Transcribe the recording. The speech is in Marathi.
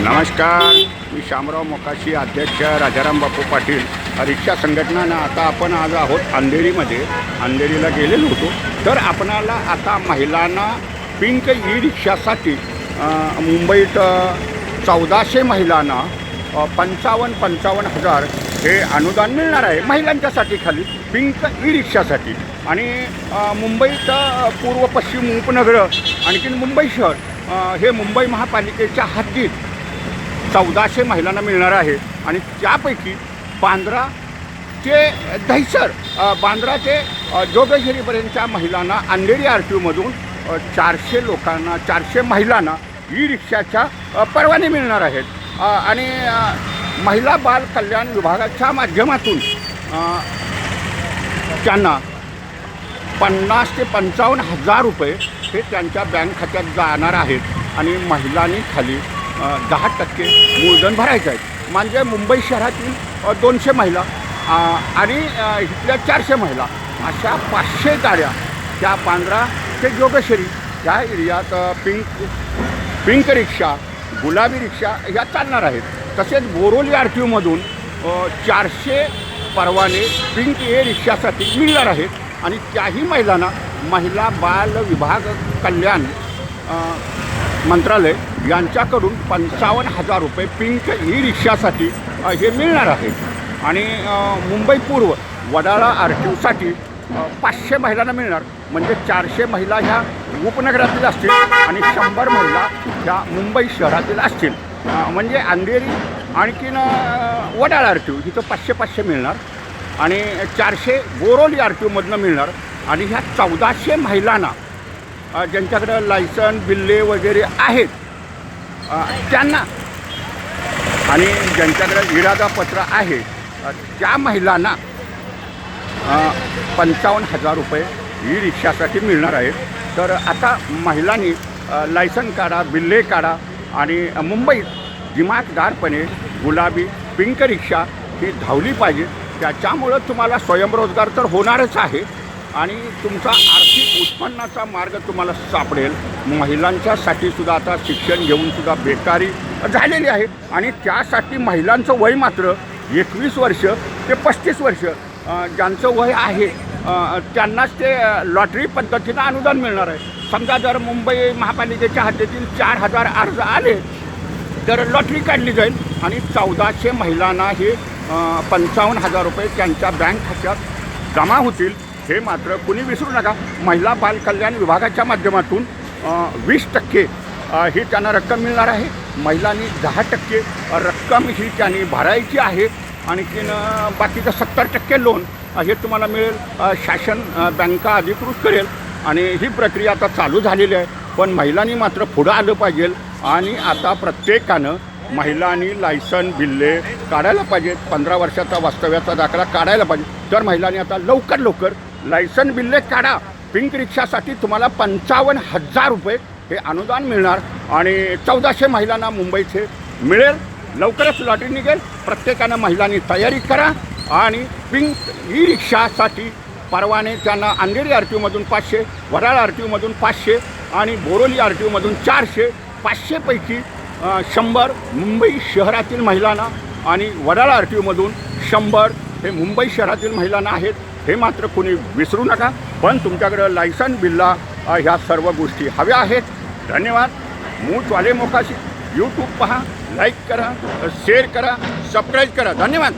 नमस्कार. मी शामराव मोकाशी अध्यक्ष राजाराम बापू पाटील. रिक्षा संघटनानं आता आपण आज आहोत अंधेरीमध्ये. अंधेरीला गेलेलो होतो. तर आपणाला आता महिलांना पिंक ई रिक्षासाठी मुंबईत चौदाशे महिलांना पंचावन्न पंचावन्न हजार हे अनुदान मिळणार आहे महिलांच्यासाठी खाली पिंक ई रिक्षासाठी आणि मुंबईत पूर्व पश्चिम उपनगरं आणखीन मुंबई शहर हे मुंबई महापालिकेच्या हद्दीत चौदाशे महिलांना मिळणार आहे. आणि त्यापैकी बांद्रा ते दहिसर बांद्रा ते जोगेश्वरीपर्यंतच्या महिलांना अंधेरी आर टी ओमधून चारशे लोकांना चारशे महिलांना ई रिक्षाच्या परवाने मिळणार आहेत. आणि महिला बाल कल्याण विभागाच्या माध्यमातून त्यांना पन्नास ते पंचावन्न हजार रुपये हे त्यांच्या बँक खात्यात जाणार आहेत. आणि महिलांनी खाली दहा टक्के मूलधन भरायचं आहे. म्हणजे मुंबई शहरातील दोनशे महिला आणि इथल्या चारशे महिला. अशा पाचशे गाड्या त्या पांढरा ते जोगेश्वरी त्या एरियात पिंक पिंक रिक्षा गुलाबी रिक्षा ह्या चालणार आहेत. तसेच बोरोली आर टी ओमधून चारशे परवाने पिंक ए रिक्षासाठी मिळणार आहेत. आणि त्याही महिलांना महिला बाल विभाग कल्याण मंत्रालय यांच्याकडून पंचावन्न हजार रुपये पिंक ई रिक्षासाठी हे मिळणार आहे. आणि मुंबई पूर्व वडाळा आर टी ओसाठी पाचशे महिलांना मिळणार. म्हणजे चारशे महिला ह्या उपनगरातील असतील आणि शंभर महिला ह्या मुंबई शहरातील असतील. म्हणजे अंधेरी आणखीन वडाळा आर टी ओ इथं पाचशे पाचशे मिळणार. आणि चारशे बोरोली आर टी ओमधनं मिळणार. आणि ह्या चौदाशे महिलांना ज्यांच्याकडं लायसन बिल्ले वगैरे आहेत त्यांना. आणि ज्यांच्याकडे इरादापत्र आहे त्या महिलांना पंचावन्न हजार रुपये ई रिक्षासाठी मिळणार आहेत. तर आता महिलांनी लायसन काढा बिल्ले काढा आणि मुंबईत दिमागदारपणे गुलाबी पिंक रिक्षा ही धावली पाहिजे. त्याच्यामुळं तुम्हाला स्वयंरोजगार तर होणारच आहे आणि तुमचा आर्थिक उत्पन्नाचा मार्ग तुम्हाला सापडेल. महिलांच्यासाठी सुद्धा आता शिक्षण घेऊन सुद्धा बेकारी झालेली आहे. आणि त्यासाठी महिलांचं वय मात्र एकवीस वर्ष ते पस्तीस वर्ष ज्यांचं वय आहे त्यांनाच ते लॉटरी पद्धतीनं अनुदान मिळणार आहे. समजा जर मुंबई महापालिकेच्या हद्दीतील चार हजार अर्ज आले तर लॉटरी काढली जाईल. आणि चौदाशे महिलांना हे पंचावन्न हजार रुपये त्यांच्या बँक खात्यात जमा होतील. हे मात्र कुणी विसरू नका. महिला बालकल्याण विभागाच्या माध्यमातून वीस टक्के ही त्यांना रक्कम मिळणार आहे. महिलांनी दहा टक्के रक्कम ही त्यांनी भरायची आहे. आणखीन बाकीचं सत्तर टक्के लोन हे तुम्हाला मिळेल. शासन बँका अधिकृत करेल. आणि ही प्रक्रिया आता चालू झालेली आहे. पण महिलांनी मात्र पुढं आलं पाहिजे. आणि आता प्रत्येकानं महिलांनी लायसन बिल्ले काढायला पाहिजेत. पंधरा वर्षाचा वास्तव्याचा दाखला काढायला पाहिजे. तर महिलांनी आता लवकर लवकर लायसन बिल्ले काढा. पिंक रिक्षासाठी तुम्हाला पंचावन्न हजार रुपये हे अनुदान मिळणार आणि चौदाशे महिलांना मुंबईचे मिळेल. लवकरच लॉटरी निघेल. प्रत्येकानं महिलांनी तयारी करा आणि पिंक ई रिक्षासाठी परवाने त्यांना अंधेरी आर टी ओमधून पाचशे वडाळ आर टी ओमधून पाचशे आणि बोरोली आर टी ओमधून चारशे पाचशेपैकी शंभर मुंबई शहरातील महिलांना आणि वडाळ आर टी ओमधून शंभर हे मुंबई शहरातील महिलांना आहेत. हे मात्र कोणी विसरू नका पण तुमच्याकडं लायसन बिल्ला ह्या सर्व गोष्टी हव्या आहेत. धन्यवाद. मूचवाले मोकाशी. यूट्यूब पहा लाईक करा शेअर करा सबस्क्राईब करा. धन्यवाद.